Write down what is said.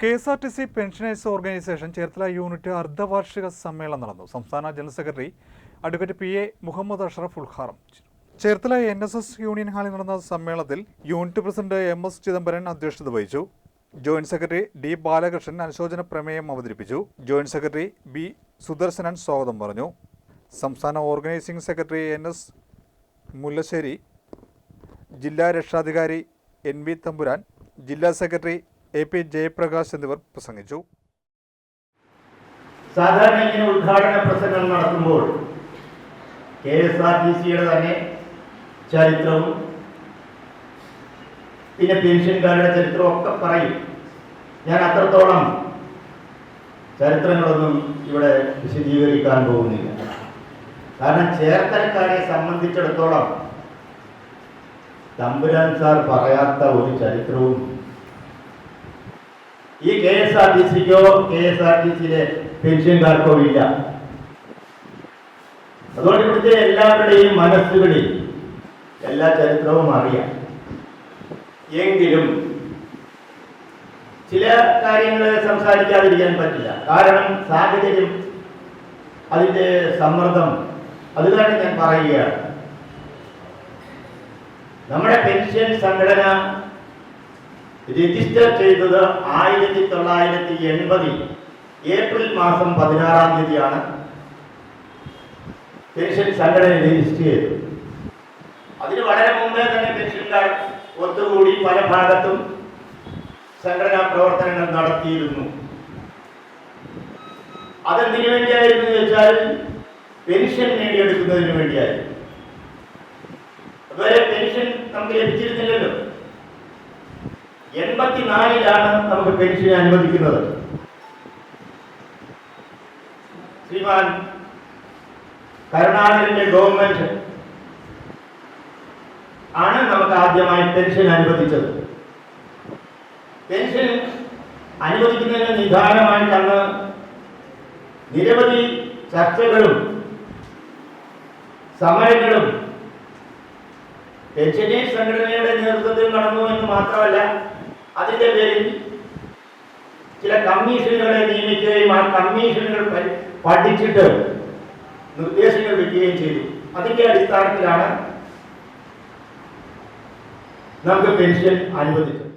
K S R T C pensioners organisation Cherthala unit അർദ്ധവാർഷിക സമ്മേളനം നടന്നു. സംസ്ഥാന general secretary advocate P A Muhammad Ashraf ഉദ്ഘാടനം Cherthala N S S union ഹാളിൽ നടന്ന സമ്മേളനത്തിൽ unit president M S Chidambaran അധ്യക്ഷത വഹിച്ചു. ജോയിന്റ് സെക്രട്ടറി ഡി ബാലകൃഷ്ണൻ അനുശോചന പ്രമേയം അവതരിപ്പിച്ചു. ജോയിന്റ് സെക്രട്ടറി ബി സുദർശനൻ സ്വാഗതം പറഞ്ഞു. സംസ്ഥാന organising secretary N S Mullassery ജില്ലാ രക്ഷാധികാരി എൻ വി തമ്പുരാൻ ജില്ലാ സെക്രട്ടറി എ പി ജയപ്രകാശ് എന്നിവർ പ്രസംഗിച്ചു. സാധാരണ ഇങ്ങനെ ഉദ്ഘാടന പ്രസംഗം നടത്തുമ്പോൾ കെ എസ് ആർ ടി സിയുടെ തന്നെ ചരിത്രവും പിന്നെ പെൻഷൻകാരുടെ ചരിത്രവും ഒക്കെ പറയും. ഞാൻ അത്രത്തോളം ചരിത്രങ്ങളൊന്നും ഇവിടെ വിശദീകരിക്കാൻ പോകുന്നില്ല. കാരണം ചേർത്തലക്കാരെ സംബന്ധിച്ചിടത്തോളം തമ്പുരാൻ സാർ പറയാത്ത ഒരു ചരിത്രവും ഈ കെ എസ് ആർ ടി സിക്കോ കെ എസ് ആർ ടി സിയിലെ പെൻഷൻകാർക്കോ ഇല്ല. അതുകൊണ്ട് ഇവിടുത്തെ എല്ലാവരുടെയും മനസ്സുകളിൽ എല്ലാ ചരിത്രവും അറിയാം. എങ്കിലും ചില കാര്യങ്ങൾ സംസാരിക്കാതിരിക്കാൻ പറ്റില്ല. കാരണം സാഹചര്യം അതിന്റെ സമ്മർദ്ദം അത് കാരണം ഞാൻ പറയുകയാണ്. നമ്മുടെ പെൻഷൻ സംഘടന രജിസ്റ്റർ ചെയ്തത് ആയിരത്തി തൊള്ളായിരത്തി എൺപതിൽ ഏപ്രിൽ മാസം പതിനാറാം തീയതിയാണ് പെൻഷൻ സംഘടന രജിസ്റ്റർ ചെയ്തത്. അതിന് വളരെ മുമ്പേ തന്നെ പെൻഷൻകാർ ഒത്തുകൂടി പല ഭാഗത്തും സംഘടനാ പ്രവർത്തനങ്ങൾ നടത്തിയിരുന്നു. അതെന്തിനു വേണ്ടിയായിരുന്നു വെച്ചാൽ പെൻഷൻ നേടിയെടുക്കുന്നതിന് വേണ്ടിയായിരുന്നു. അതുവരെ പെൻഷൻ നമുക്ക് ലഭിച്ചിരുന്നില്ലല്ലോ. എൺപത്തിനാലിലാണ് നമുക്ക് പെൻഷൻ അനുവദിക്കുന്നത്. ശ്രീമാൻ കരുണാകരന്റെ ഗവൺമെന്റ് ആണ് നമുക്ക് ആദ്യമായി പെൻഷൻ അനുവദിച്ചത്. പെൻഷൻ അനുവദിക്കുന്നതിന് നിധാനമായിട്ടാണ് നിരവധി ചർച്ചകളും സമരങ്ങളും പെൻഷനേഴ്സ് സംഘടനയുടെ നേതൃത്വത്തിൽ നടന്നു എന്ന് മാത്രമല്ല അതിന്റെ പേരിൽ ചില കമ്മീഷനുകളെ നിയമിക്കുകയും ആ കമ്മീഷനുകൾ പഠിച്ചിട്ട് നിർദ്ദേശങ്ങൾ വയ്ക്കുകയും ചെയ്തു. അതിന്റെ അടിസ്ഥാനത്തിലാണ് നമുക്ക് പെൻഷൻ അനുവദിച്ചത്.